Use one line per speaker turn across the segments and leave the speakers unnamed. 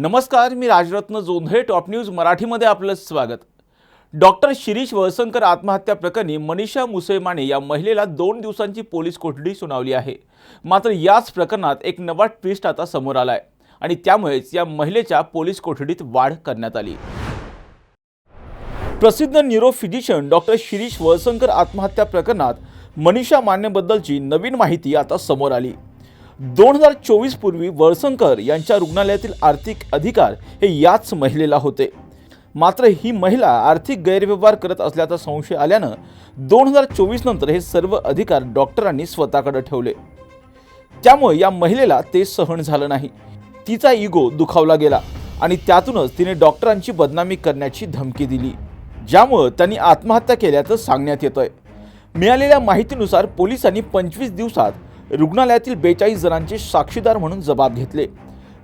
नमस्कार मी Rajratna Jondhale top news मराठीमध्ये आपलं स्वागत. डॉक्टर शिरीष वळसंकर आत्महत्या प्रकरणी मनीषा मुसैमाने या महिलेला दोन दिवसांची पोलीस कोठडी सुनावली आहे. मात्र याच प्रकरणात एक नवा ट्विस्ट आता समोर आला आहे आणि त्यामुळेच या महिलेच्या पोलीस कोठडीत वाढ करण्यात आली. प्रसिद्ध न्यूरोफिजिशियन डॉक्टर शिरीष वळसंकर आत्महत्या प्रकरणात मनीषा मानेबद्दलची नवीन माहिती आता समोर आली. दोन हजार चोवीस पूर्वी वळसंकर यांच्या रुग्णालयातील आर्थिक अधिकार हे याच महिलेला होते. मात्र ही महिला आर्थिक गैरव्यवहार करत असल्याचा संशय आल्यानं दोन हजार चोवीस नंतर हे सर्व अधिकार डॉक्टरांनी स्वतःकडे ठेवले. त्यामुळे या महिलेला ते सहन झालं नाही. तिचा इगो दुखावला गेला आणि त्यातूनच तिने डॉक्टरांची बदनामी करण्याची धमकी दिली ज्यामुळं त्यांनी आत्महत्या केल्याचं सांगण्यात येतंय. मिळालेल्या माहितीनुसार पोलिसांनी पंचवीस दिवसात रुग्णालयातील बेचाळीस जणांचे साक्षीदार म्हणून जबाब घेतले.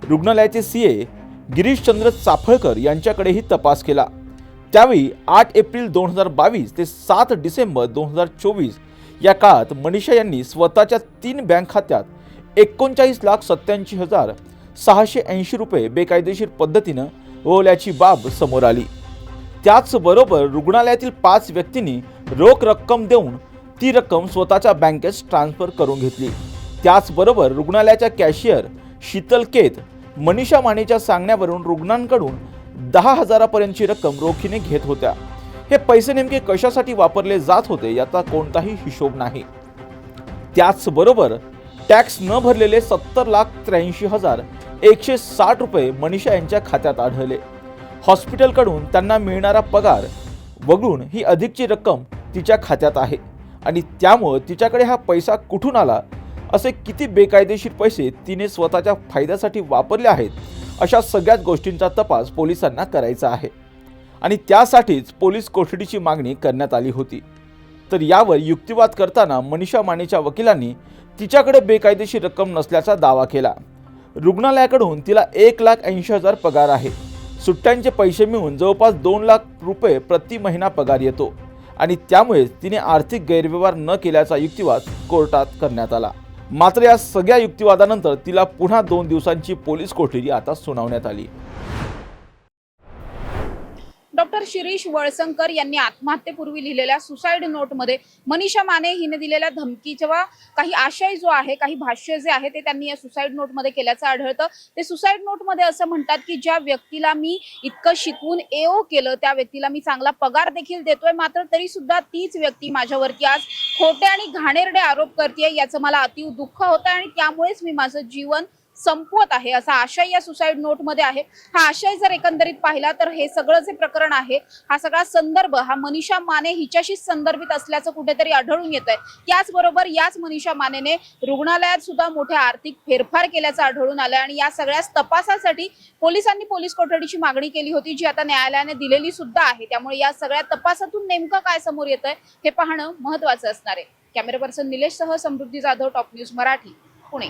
रुग्णालयाचे सी ए गिरीशचंद्र चाफळकर यांच्याकडेही तपास केला. त्यावेळी आठ एप्रिल दोन हजार बावीस ते सात डिसेंबर दोन हजार चोवीस या काळात मनीषा यांनी स्वतःच्या तीन बँक खात्यात एकोणचाळीस लाख सत्त्याऐंशी हजार सहाशे ऐंशी रुपये बेकायदेशीर पद्धतीनं ओवल्याची बाब समोर आली. त्याचबरोबर रुग्णालयातील पाच व्यक्तींनी रोख रक्कम देऊन ती रक्कम स्वतःच्या बँकेत ट्रान्सफर करून घेतली. त्याचबरोबर रुग्णालयाच्या कॅशियर शीतल केत मनीषा मानेच्या सांगण्यावरून रुग्णांकडून दहा हजारापर्यंतची रक्कम रोखीने घेत होत्या. हे पैसे नेमके कशासाठी वापरले जात होते याचा कोणताही हिशोब नाही. त्याचबरोबर टॅक्स न भरलेले सत्तर लाख त्र्याऐंशी हजार एकशे साठ रुपये मनीषा यांच्या खात्यात आढळले. हॉस्पिटलकडून त्यांना मिळणारा पगार वगळून ही अधिकची रक्कम तिच्या खात्यात आहे. आणि त्यामुळं तिच्याकडे हा पैसा कुठून आला? असे किती बेकायदेशीर पैसे तिने स्वतःच्या फायद्यासाठी वापरले आहेत अशा सगळ्याच गोष्टींचा तपास पोलिसांना करायचा आहे. आणि त्यासाठीच पोलीस कोठडीची मागणी करण्यात आली होती. तर यावर युक्तिवाद करताना मनीषा मानेच्या वकिलांनी तिच्याकडे बेकायदेशीर रक्कम नसल्याचा दावा केला. रुग्णालयाकडून तिला एक लाख ऐंशी हजार पगार आहे. सुट्ट्यांचे पैसे मिळून जवळपास दोन लाख रुपये प्रति महिना पगार येतो. आणि त्यामुळेच तिने आर्थिक गैरव्यवहार न केल्याचा युक्तिवाद कोर्टात करण्यात आला. मात्र या सगळ्या युक्तिवादानंतर तिला पुन्हा दोन दिवसांची पोलीस कोठडी आता सुनावण्यात आली.
डॉक्टर शिरीष वळसंकर यांनी आत्महत्येपूर्वी लिहिलेल्या सुसाईड नोटमध्ये मनीषा माने हिने दिलेल्या धमकीचा काही आशय जो आहे काही भाष्य जे आहे ते त्यांनी या सुसाईड नोटमध्ये केल्याचं आढळतं. ते सुसाईड नोटमध्ये असं म्हणतात की ज्या व्यक्तीला मी इतकं शिकवून एओ केलं त्या व्यक्तीला मी चांगला पगार देखील देतोय मात्र तरी सुद्धा तीच व्यक्ती माझ्यावरती आज खोटे आणि घाणेरडे आरोप करते याचं मला अतिव दुःख होतं आणि त्यामुळेच मी माझं जीवन संपवत आहे असा आशय या सुसाईड नोटमध्ये आहे. हा आशय जर एकंदरीत पाहिला तर हे सगळं जे प्रकरण आहे हा सगळा संदर्भ हा मनीषा माने हिच्याशीच संदर्भित असल्याचं कुठेतरी आढळून येत आहे त्याचबरोबर याच मनीषा मानेने रुग्णालयात सुद्धा मोठ्या आर्थिक फेरफार केल्याचं आढळून आलं आणि या सगळ्याच तपासासाठी पोलिसांनी पोलीस कोठडीची मागणी केली होती जी आता न्यायालयाने दिलेली सुद्धा आहे. त्यामुळे या सगळ्या तपासातून नेमकं काय समोर येत आहे हे पाहणं महत्वाचं असणार आहे. कॅमेरा पर्सन निलेश सह Samruddhi Jadhav top news Marathi Pune.